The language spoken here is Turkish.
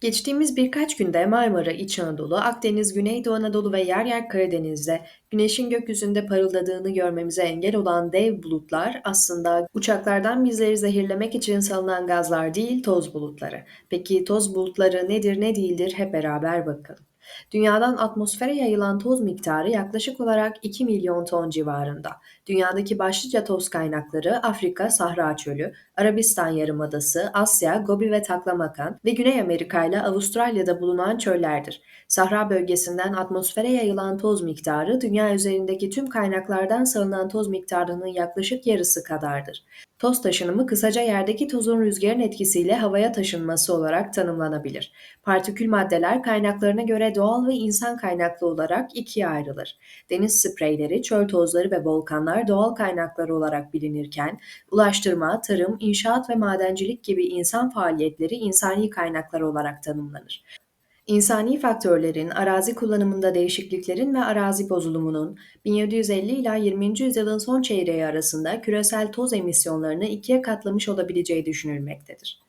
Geçtiğimiz birkaç günde Marmara, İç Anadolu, Akdeniz, Güneydoğu Anadolu ve yer yer Karadeniz'de güneşin gökyüzünde parıldadığını görmemize engel olan dev bulutlar aslında uçaklardan bizleri zehirlemek için salınan gazlar değil, toz bulutları. Peki toz bulutları nedir, ne değildir hep beraber bakalım. Dünyadan atmosfere yayılan toz miktarı yaklaşık olarak 2 milyon ton civarında. Dünyadaki başlıca toz kaynakları Afrika Sahra Çölü, Arabistan Yarımadası, Asya, Gobi ve Taklamakan ve Güney Amerika ile Avustralya'da bulunan çöllerdir. Sahra bölgesinden atmosfere yayılan toz miktarı dünya üzerindeki tüm kaynaklardan salınan toz miktarının yaklaşık yarısı kadardır. Toz taşınımı kısaca yerdeki tozun rüzgarın etkisiyle havaya taşınması olarak tanımlanabilir. Partikül maddeler kaynaklarına göre doğal ve insan kaynaklı olarak ikiye ayrılır. Deniz spreyleri, çöl tozları ve volkanlar doğal kaynaklar olarak bilinirken, ulaştırma, tarım, inşaat ve madencilik gibi insan faaliyetleri insani kaynaklar olarak tanımlanır. İnsani faktörlerin, arazi kullanımında değişikliklerin ve arazi bozulumunun 1750 ila 20. yüzyılın son çeyreği arasında küresel toz emisyonlarını ikiye katlamış olabileceği düşünülmektedir.